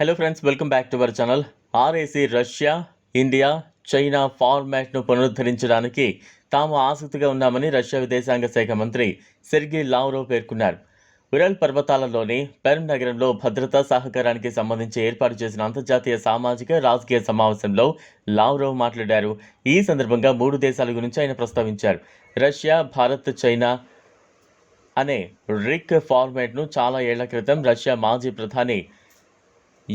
Hello friends welcome back to our channel RAC Russia India China ఫార్మాట్ను పునరుద్ధరించడానికి తాము ఆసక్తిగా ఉన్నామని రష్యా విదేశాంగ శాఖ మంత్రి సెర్గీ లావ్రో పేర్కొన్నారు. ఉరల్ పర్వతాలలోని పెర్మ్ నగరంలో భద్రతా సహకారానికి సంబంధించి ఏర్పాటు చేసిన అంతర్జాతీయ సామాజిక రాజకీయ సమావేశంలో లావ్రోవ్ మాట్లాడారు. ఈ సందర్భంగా మూడు దేశాల గురించి ఆయన ప్రస్తావించారు. రష్యా భారత్ చైనా అనే రిక్ ఫార్మాట్ను చాలా ఏళ్ళ క్రితం రష్యా మాజీ ప్రధాని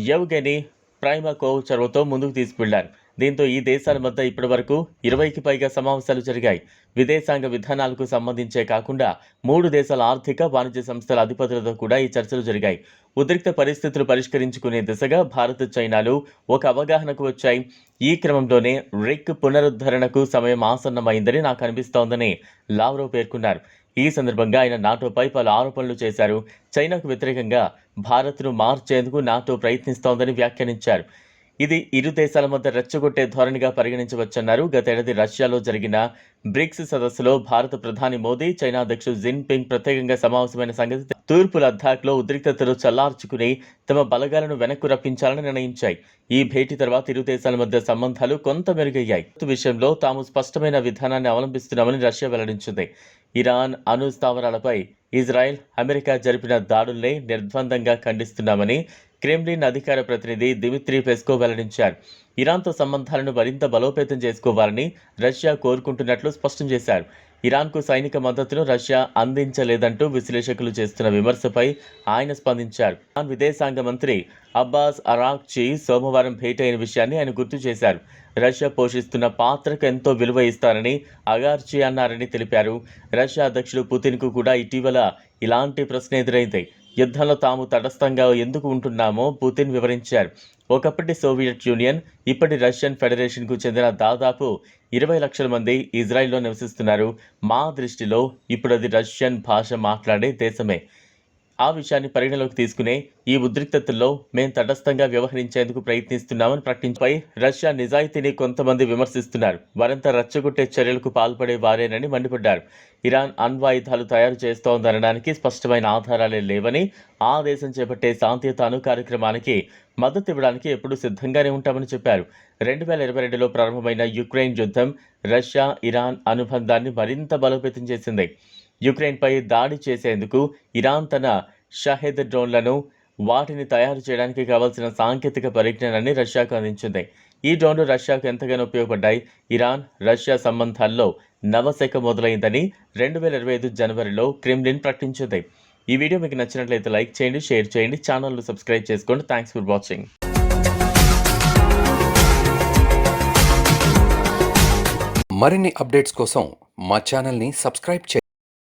యవ్గెనీ ప్రైమకోవ్ చొరవతో ముందుకు తీసుకువెళ్ళారు దీంతో ఈ దేశాల మధ్య ఇప్పటి వరకు ఇరవైకి పైగా సమావేశాలు జరిగాయి. విదేశాంగ విధానాలకు సంబంధించే కాకుండా మూడు దేశాల ఆర్థిక వాణిజ్య సంస్థల అధిపతులతో కూడా ఈ చర్చలు జరిగాయి. ఉద్రిక్త పరిస్థితులు పరిష్కరించుకునే దిశగా భారత్ చైనాలు ఒక అవగాహనకు వచ్చాయి. ఈ క్రమంలోనే రిక్ పునరుద్ధరణకు సమయం ఆసన్నమైందని నాకు అనిపిస్తోందని లావ్రో పేర్కొన్నారు. ఈ సందర్భంగా ఆయన నాటోపై పలు ఆరోపణలు చేశారు. చైనాకు వ్యతిరేకంగా భారత్ను మార్చేందుకు నాటో ప్రయత్నిస్తోందని వ్యాఖ్యానించారు. ఇది ఇరు దేశాల మధ్య రెచ్చగొట్టే ధోరణిగా పరిగణించవచ్చన్నారు. గతేడాది రష్యాలో జరిగిన బ్రిక్స్ సదస్సులో భారత ప్రధాని మోదీ చైనా అధ్యక్షుడు జిన్పింగ్ ప్రత్యేకంగా సమావేశమైన సంగతి తూర్పు లద్దాఖ్లో ఉద్రిక్తతలు చల్లార్చుకుని తమ బలగాలను వెనక్కు రప్పించాలని నిర్ణయించాయి. ఈ భేటీ తర్వాత ఇరు దేశాల మధ్య సంబంధాలు కొంత మెరుగయ్యాయి. విషయంలో తాము స్పష్టమైన విధానాన్ని అవలంబిస్తున్నామని రష్యా వెల్లడించింది. ఇరాన్ అణు స్థావరాలపై ఇజ్రాయెల్ అమెరికా జరిపిన దాడుల్ని నిర్ద్వందంగా ఖండిస్తున్నామని క్రెమ్లిన్ అధికార ప్రతినిధి దిమిత్రి పెస్కో వెల్లడించారు. ఇరాన్తో సంబంధాలను మరింత బలోపేతం చేసుకోవాలని రష్యా కోరుకుంటున్నట్లు స్పష్టం చేశారు. ఇరాన్కు సైనిక మద్దతును రష్యా అందించలేదంటూ విశ్లేషకులు చేస్తున్న విమర్శపై ఆయన స్పందించారు. ఇరాన్ విదేశాంగ మంత్రి అబ్బాస్ అరాక్చి సోమవారం భేటీ అయిన విషయాన్ని ఆయన గుర్తు చేశారు. రష్యా పోషిస్తున్న పాత్రకు ఎంతో విలువ ఇస్తారని అగార్చి అన్నారని తెలిపారు. రష్యా అధ్యక్షుడు పుతిన్కు కూడా ఇటీవల ఇలాంటి ప్రశ్న ఎదురైంది. యుద్ధంలో తాము తటస్థంగా ఎందుకు ఉంటున్నామో పుతిన్ వివరించారు. ఒకప్పటి సోవియట్ యూనియన్ ఇప్పటి రష్యన్ ఫెడరేషన్కు చెందిన దాదాపు ఇరవై లక్షల మంది ఇజ్రాయెల్లో నివసిస్తున్నారు. మా దృష్టిలో ఇప్పుడు అది రష్యన్ భాష మాట్లాడే దేశమే. ఆ విషయాన్ని పరిగణలోకి తీసుకునే ఈ ఉద్రిక్తతల్లో మేం తటస్థంగా వ్యవహరించేందుకు ప్రయత్నిస్తున్నామని ప్రకటించపై రష్యా నిజాయితీని కొంతమంది విమర్శిస్తున్నారు. వారంతా రచ్చగొట్టే చర్యలకు పాల్పడే వారేనని మండిపడ్డారు. ఇరాన్ అణ్వాయుధాలు తయారు చేస్తోందనడానికి స్పష్టమైన ఆధారాలే లేవని ఆ దేశం చేపట్టే శాంతియుత అణు కార్యక్రమానికి మద్దతు ఇవ్వడానికి ఎప్పుడూ సిద్ధంగానే ఉంటామని చెప్పారు. రెండు వేల ఇరవై రెండులో ప్రారంభమైన యుక్రెయిన్ యుద్ధం రష్యా ఇరాన్ అనుబంధాన్ని మరింత బలోపేతం చేసింది. యుక్రెయిన్పై దాడి చేసేందుకు ఇరాన్ తన షహెద్ డ్రోన్లను వాటిని తయారు చేయడానికి కావాల్సిన సాంకేతిక పరిజ్ఞానాన్ని రష్యాకు అందించింది. ఈ డ్రోన్లు రష్యాకు ఎంతగానో ఉపయోగపడ్డాయి. ఇరాన్ రష్యా సంబంధాల్లో నవశక మొదలైందని రెండు వేల ఇరవై ఐదు జనవరిలో క్రిమ్లిన్ ప్రకటించింది. ఈ వీడియో మీకు నచ్చినట్లయితే లైక్ చేయండి షేర్ చేయండి ఛానల్ను సబ్స్క్రైబ్ చేసుకోండి. థ్యాంక్స్ ఫర్ వాచింగ్ మరిన్ని అప్డేట్స్ కోసం మా ఛానల్ని సబ్స్క్రైబ్ చేయండి.